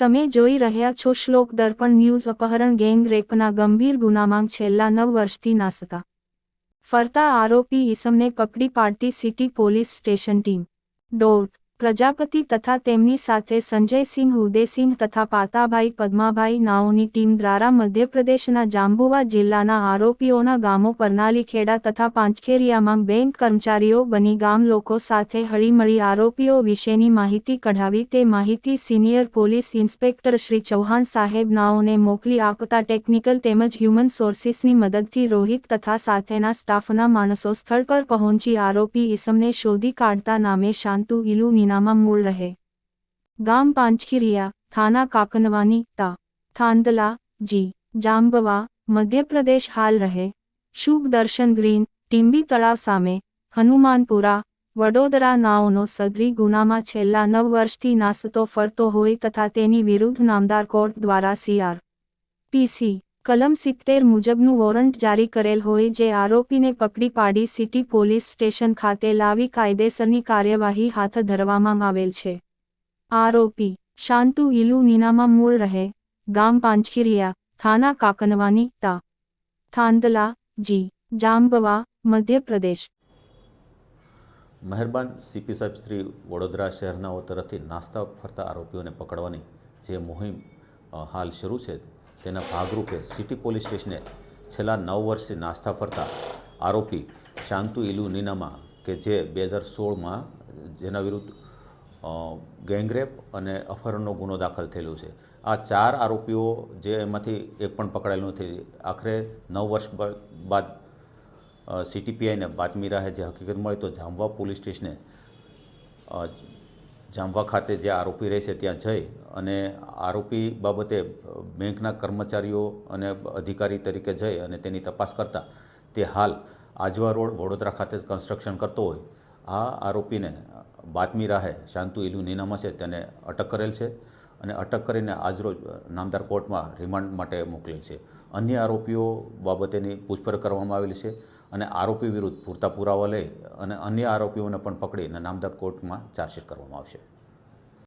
તમે જોઈ રહ્યા છો શ્લોક દર્પણ ન્યૂઝ અપહરણ ગેંગ રેપના ગંભીર ગુનામાં છેલ્લા નવ વર્ષથી નાસતા. ફરતા આરોપી ઈસમને પકડી પાડતી સિટી પોલીસ સ્ટેશન ટીમ. ડોટ પ્રજાપતિ તથા તેમની સાથે સંજયસિંહ ઉદયસિંહ તથા પાતાભાઈ પદ્માભાઈ નાઓની ટીમ દ્વારા મધ્યપ્રદેશના જાંબુવા જિલ્લાના આરોપીઓના ગામો પરનાલીખેડા તથા પાંચખેરિયામાં બેંક કર્મચારીઓ બની ગામ લોકો સાથે હળીમળી આરોપીઓ વિશેની માહિતી કઢાવી તે માહિતી senior police inspector Shri Chauhan સાહેબ નાઓને મોકલી આપતા ટેકનિકલ તેમજ હ્યુમન સોર્સિસની મદદથી રોહિત તથા સાથેના સ્ટાફના માણસો સ્થળ પર પહોંચી આરોપી ઈસમને શોધી કાઢતા નામે શાંતુ ઇલુ નીનામાં મૂળ રહે ગામ પાંચખીરિયા થાના કાકનવાની તા થાંદલા જી જાંબવા મધ્યપ્રદેશ હાલ રહે શુભ દર્શન ગ્રીન ટીમ્બી તળાવ સામે હનુમાનપુરા વડોદરા નાઓનો સદરી ગુનામાં છેલ્લા નવ વર્ષથી નાસતો ફરતો હોય તથા તેની વિરુદ્ધ નામદાર કોર્ટ દ્વારા સીઆર પીસી કલમ સિત્તેર મુજબનું વોરંટ જારી કરેલ હોય જે આરોપીને પકડી પાડી સિટી પોલીસ સ્ટેશન ખાતે લાવી કાયદેસરની કાર્યવાહી હાથ ધરવામાં આવેલ છે. આરોપી, શાંતુ ઇલુ નીનામાં મૂળ રહે, ગામ પાંચખીરિયા થાના કાકનવાની તા. થાંદલા, જી, જાંબવા, મધ્યપ્રદેશ. મહેરબાન સીપી સાહેબ શ્રી વડોદરા શહેરનાઓ તરફથી નાસ્તા ફરતા આરોપીઓને પકડવાની જે મુહિમ હાલ શરૂ છે તેના ભાગરૂપે સિટી પોલીસ સ્ટેશને છેલ્લા નવ વર્ષથી નાસ્તા ફરતા આરોપી શાંતુ ઇલુ નીનામા કે જે બે હજાર સોળમાં જેના વિરુદ્ધ ગેંગરેપ અને અપહરણનો ગુનો દાખલ થયેલો છે. આ ચાર આરોપીઓ જે એમાંથી એક પણ પકડાયેલ નથી. આખરે નવ વર્ષ બાદ સીટીપીઆઈને બાતમી રાહે જે હકીકત મળી તો જામવા પોલીસ સ્ટેશને જામવા ખાતે જે આરોપી રહે છે, ત્યાં જઈ અને આરોપી બાબતે બેંકના કર્મચારીઓ અને અધિકારી તરીકે જઈ અને તેની તપાસ કરતા તે હાલ આજવા રોડ વડોદરા ખાતે કન્સ્ટ્રક્શન કરતો હોય. આ આરોપીને બાતમી રાહે શાંતુ ઇલુ નીનામા છે, તેને અટક કરેલ છે અને અટક કરીને આજરોજ નામદાર કોર્ટમાં રિમાન્ડ માટે મોકલેલ છે. અન્ય આરોપીઓ બાબતેની પૂછપરછ કરવામાં આવેલી છે. અને આરોપી વિરુદ્ધ પૂરતા પુરાવા લઈ અને અન્ય આરોપીઓને પણ પકડીને નામદાર કોર્ટમાં ચાર્જશીટ કરવામાં આવશે.